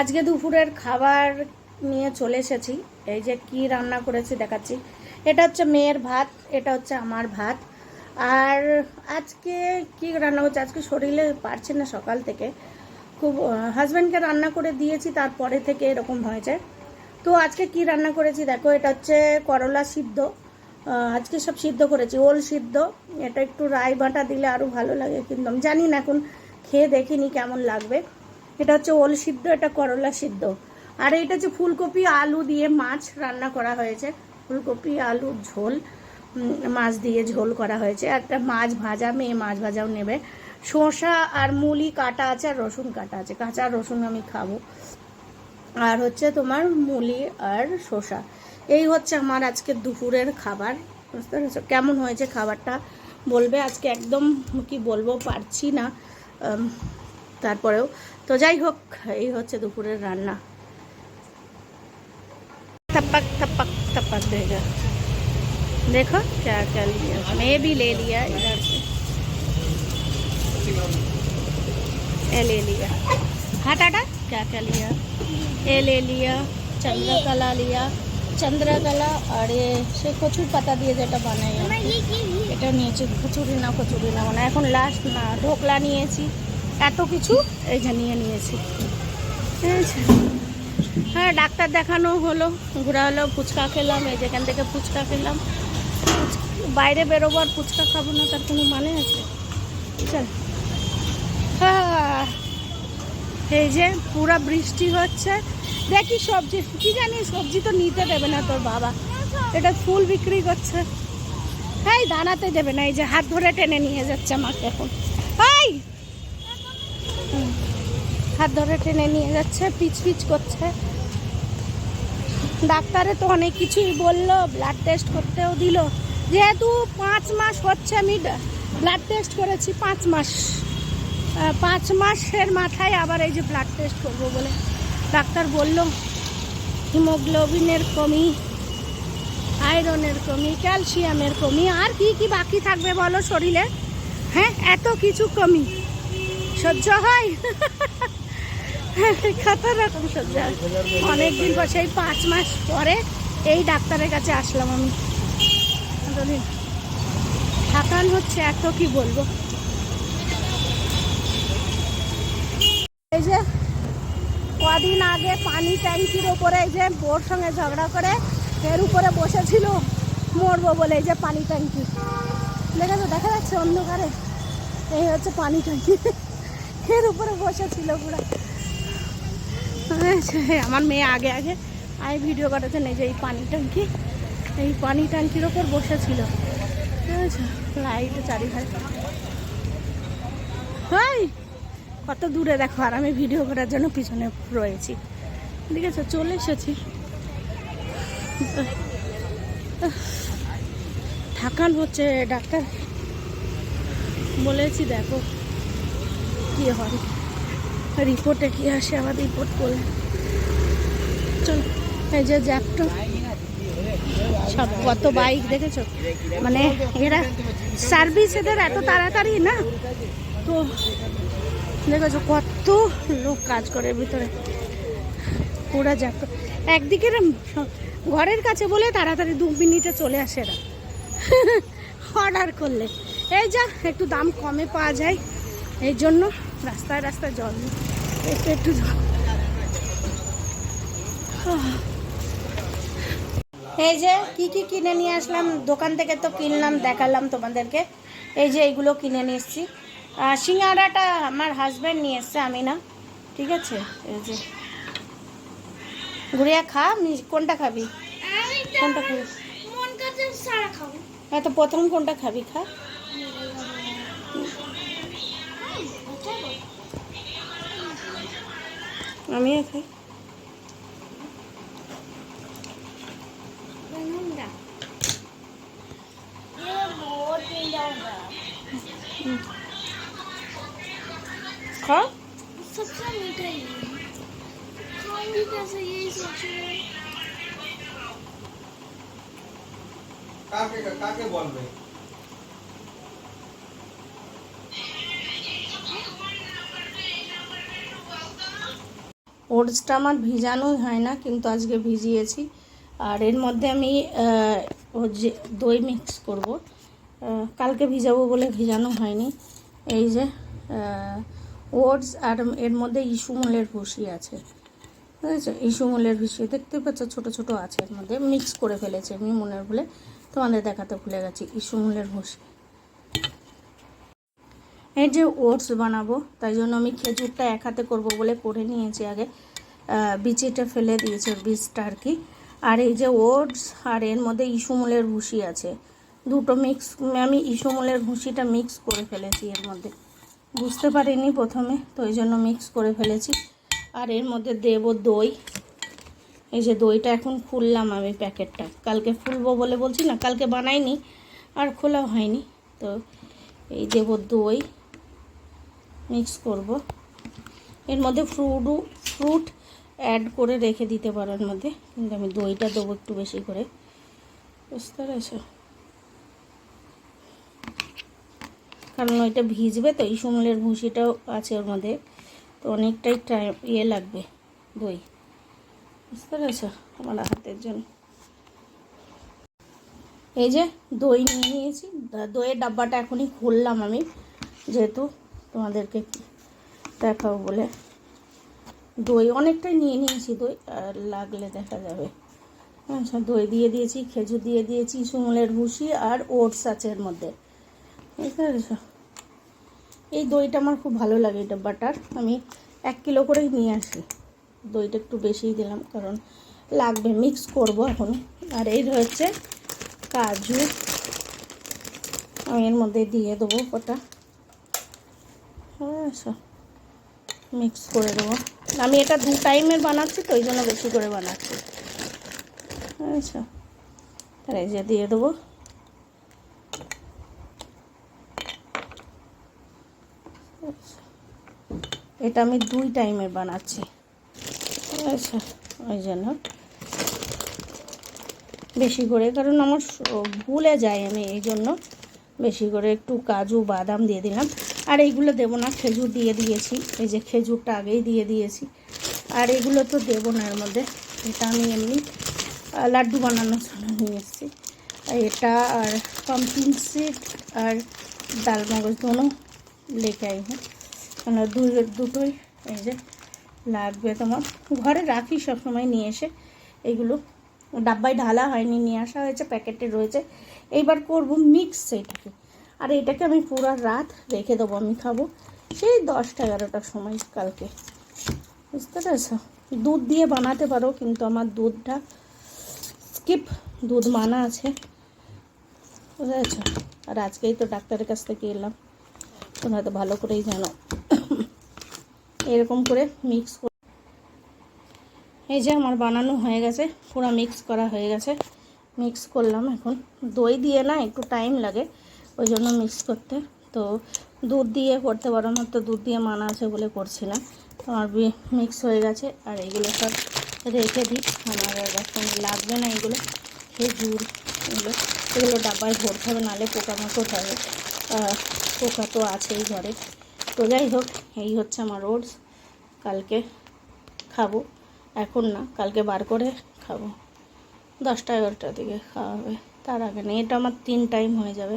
আজকে দুপুরের খাবার নিয়ে চলে এসেছি। এই যে কি রান্না করেছি দেখাচ্ছি। এটা হচ্ছে মেয়ের ভাত, এটা হচ্ছে আমার ভাত। আর আজকে কি রান্না করছে? আজকে শরীরে পারছে না সকাল থেকে। খুব হাজব্যান্ডকে রান্না করে দিয়েছি, তারপরে থেকে এরকম হয়েছে। তো আজকে কি রান্না করেছি দেখো, এটা হচ্ছে করলা সিদ্ধ। আজকে সব সিদ্ধ করেছি, ওল সিদ্ধ। এটা একটু রাই বাটা দিলে আরও ভালো লাগে কিন্তু আমি জানি না এখন, খেয়ে দেখিনি কেমন লাগবে। এটা হচ্ছে ওল সিদ্ধ, এটা করলা সিদ্ধ। আর এটা হচ্ছে ফুলকপি, আলু দিয়ে মাছ রান্না করা হয়েছে। ফুলকপি আলুর ঝোল মাছ দিয়ে ঝোল করা হয়েছে। একটা মাছ ভাজা, মেয়ে মাছ ভাজাও নেবে। শসা আর মুলি কাটা আছে আর রসুন কাটা আছে। কাঁচা রসুন আমি খাব। আর হচ্ছে তোমার মুলি আর শসা। এই হচ্ছে আমার আজকে দুপুরের খাবার। বুঝতে পেরেছ? কেমন হয়েছে খাবারটা বলবে? আজকে একদম কি বলব, পারছি না। তারপরেও তো যাই হোক এই হচ্ছে দুপুরের রান্না थपक थपक थपक देगा देखो क्या क्या लिया मैं भी ले लिया इधर से ये ले लिया हाँ टाटा क्या क्या लिया ये ले लिया चंद्रकला लिया চন্দ্রকলা আর এ সে কচুর পাতা দিয়ে যেটা বানাই আর কি। এটা নিয়েছি কচুরি না কচুরি না মানে এখন লাস্ট না ঢোকলা নিয়েছি এত কিছু এই যে নিয়ে নিয়েছি। ঠিক আছে হ্যাঁ ডাক্তার দেখানো হলো ঘোরা হলো ফুচকা খেলাম, এই যেখান থেকে ফুচকা খেলাম। বাইরে বেরোবো আর ফুচকা খাব না, তার কোনো মানে আছে? চল। হ্যাঁ। এই যে পুরা বৃষ্টি হচ্ছে। দেখি সবজি, কি জানি সবজি তো নিতে দেবে না তোর বাবা। এটা ফুল বিক্রি করছে। এই দাঁড়াতে দেবে না, এই যে হাত ধরে টেনে নিয়ে যাচ্ছে আমাকে এখন। এই। হাত ধরে টেনে নিয়ে যাচ্ছে, পিচ পিচ করছে। ডাক্তারে তো অনেক কিছুই বলল ব্লাড টেস্ট করতেও দিল। যেহেতু পাঁচ মাস হচ্ছে আমি ব্লাড টেস্ট করেছি পাঁচ মাস। পাঁচ মাসের মাথায় আবার এই যে ব্লাড টেস্ট করব বলে ডাক্তার বলল, হিমোগ্লোবিনের কমি আয়রনের কমি ক্যালসিয়ামের কমি, আর কি কি বাকি থাকবে বলো শরীরে? হ্যাঁ এত কিছু কমি। সহ্য হয়? কত রকম হয় অনেকদিন পর, সেই পাঁচ মাস পরে এই ডাক্তারের কাছে আসলাম আমি। থাকান হচ্ছে এত কি বলব? এই যে কদিন আগে পানি ট্যাঙ্কির ওপরে এই যে বোর সঙ্গে ঝগড়া করে এর উপরে বসেছিল, মরবো বলে এই যে পানি ট্যাঙ্কি। দেখেছ? দেখা যাচ্ছে অন্ধকারে। এই হচ্ছে পানি ট্যাঙ্কি। এর উপরে বসেছিল পুরো। আচ্ছা, আমার মেয়ে আগে আগে আমি ভিডিও করেছেন এই যে এই পানি ট্যাঙ্কি এই পানি ট্যাঙ্কির ওপর বসেছিল। ঠিক আছে? লাইট চারিধারে। কত দূরে দেখো আর আমি ভিডিও করার জন্য পিছনে রয়েছি। ঠিক আছে চলে এসেছি। থাকান হচ্ছে ডাক্তার। বলেছি দেখো কি হয়। রিপোর্টে কি আসে আবার রিপোর্ট করলে। চল, এই যে জ্যাপটো সব কত বাইক দেখেছ? মানে এরা সার্ভিস এদের এত তাড়াতাড়ি না? তো দেখেছ কত লোক কাজ করে ভিতরে। পুরা জ্যাপটো একদিকে ঘরের কাছে বলে তাড়াতাড়ি দু মিনিটে চলে আসে এরা। অর্ডার করলে। এই যা, একটু দাম কমে পাওয়া যায়। এই জন্য রাস্তায় রাস্তায় জল। একটু একটু এই যে কি কি কিনে নিয়ে আসলাম দোকান থেকে তো কিনলাম দেখালাম তোমাদেরকে। এই যে এইগুলো কিনে নিয়ে এসেছি। আর সিঙ্গারাটা আমার হাজব্যান্ড নিয়ে এসছে আমি না ঠিক আছে? এই যে। ঘুরিয়া খা কোনটা খাবি? কোনটা খাব। হ্যাঁ তো প্রথম কোনটা খাবি খা। আমিও খাই बनूंगा ये बहुत डिजाइन খা सबसे मीठा ही है खाऊंगी कैसे यही सोच रही हूँ কাকে কাকে বলবে ওটসটা আমার ভিজানোই হয় না, কিন্তু আজকে ভিজিয়েছি। আর এর মধ্যে আমি যে দই মিক্স করব। কালকে ভিজাবো বলে ভিজানো হয়নি। এই যে ওটস আর এর মধ্যে ইসুমলের ভুসি আছে। বুঝেছ? ইসুমলের ভুসি। দেখতে পাচ্ছ ছোট ছোট আছে এর মধ্যে। মিক্স করে ফেলেছে আমি মনের বলে তোমাদের দেখাতে ভুলে গেছি ইসুমলের ভুসি। এই যে ওটস বানাবো, তাই জন্য আমি খেজুরটা এক হাতে করব বলে করে নিয়েছি আগে। বিচিটা ফেলে দিয়েছে বীজটা আর কি। আর এই যে ওটস, আর এর মধ্যে ইসুমলের ভুসি আছে। দুটো মিক্স আমি ইসুমলের ভুসিটা মিক্স করে ফেলেছি এর মধ্যে। বুঝতে পারিনি প্রথমে, তো এই জন্য মিক্স করে ফেলেছি। আর এর মধ্যে দেব দই। এই যে দইটা এখন খুললাম আমি প্যাকেটটা। কালকে খুলবো বলে বলছি না, কালকে বানাইনি, আর খোলা হয়নি। তো এই দেব দই। মিক্স করব। এর মধ্যে ফ্রুটও ফ্রুট অ্যাড করে রেখে দিতে পারো এর মধ্যে। কিন্তু আমি দইটা দেবো একটু বেশি করে। বুঝতে পেরেছ? কারণ ওইটা ভিজবে তো, এই সমলের ভুসিটাও আছে ওর মধ্যে। তো অনেকটাই টাইম ইয়ে লাগবে দই। বুঝতে পেরেছ? আমার হাতের জন্য। এই যে দই নিয়ে নিয়েছি। দইয়ের ডাব্বাটা এখনই খুললাম আমি, যেহেতু তোমাদেরকে দেখাবো বলে। দই অনেকটাই নিয়ে নিয়েছি দই, আর লাগলে দেখা যাবে। আচ্ছা দই দিয়ে দিয়েছি, খেজুর দিয়ে দিয়েছি সুমলের ভুসি আর ওটস আছে এর মধ্যে। বুঝতে পেরেছ? এই দইটা আমার খুব ভালো লাগে, এটা বাটার। আমি এক কিলো করেই নিয়ে আসি। দইটা একটু বেশিই দিলাম, কারণ লাগবে, মিক্স করব এখন। আর এই রয়েছে কাজু। আমি এর মধ্যে দিয়ে দেবো ওটা। আচ্ছা মিক্স করে দেবো। আমি এটা দু টাইমের বানাচ্ছি তো ওই জন্য বেশি করে বানাচ্ছি। আচ্ছা এই দিয়ে দেবো। এটা আমি দুই টাইমের বানাচ্ছি। আচ্ছা ওই জন্য বেশি করে, কারণ আমার ভুলে যায় আমি এই জন্য বেশি করে একটু কাজু, বাদাম দিয়ে দিলাম। আর এইগুলো দেবো না, খেজুর দিয়ে দিয়েছি। এই যে খেজুরটা আগেই দিয়ে দিয়েছি। আর এগুলো তো দেবো না এর মধ্যে। এটা আমি এমনি লাড্ডু বানানোর জন্য নিয়ে এসেছি। এটা আর পাম্পিং সিড আর ডাল মগজ দোনো লেকে আই হ্যাঁ মানে দুই, দুটোই এই যে লাগবে তোমার। ঘরে রাখি সবসময় নিয়ে এসে এগুলো ডাব্বায় ঢালা হয়নি, নিয়ে আসা হয়েছে, প্যাকেটে রয়েছে। এইবার করব মিক্স সেইটাকে আর এটাকে আমি পুরো রাত রেখে দেবো, আমি খাব। সেই দশটা এগারোটার সময় কালকে। বুঝতে পেরেছ? দুধ দিয়ে বানাতে পারো, কিন্তু আমার দুধটা স্কিপ, দুধ মানা আছে। বুঝেছ আর আজকেই তো ডাক্তারের কাছ থেকে এলাম। তোমরা তো ভালো করেই জানো। এরকম করে মিক্স করে এই যে আমার বানানো হয়ে গেছে, পুরো মিক্স করা হয়ে গেছে। মিক্স করলাম এখন। দই দিয়ে না একটু টাইম লাগে। ওই জন্য মিক্স করতে। তো দুধ দিয়ে করতে পারো না তো দুধ দিয়ে মানা আছে বলে করছিলাম। আমার মিক্স হয়ে গেছে। আর এগুলো সব রেখে দিই। আমার লাগবে না এগুলো। খেজুর এগুলো। এগুলো ডাব্বায় ভরতে হবে, নাহলে পোকামাকড় হবে পোকা তো আছেই ঘরে। তো যাই হোক, এই হচ্ছে আমার রোডস কালকে খাব। এখন না, কালকে বার করে খাব। দশটা এগারোটার দিকে খাওয়া হবে। তার আগে নেই এটা আমার তিন টাইম হয়ে যাবে।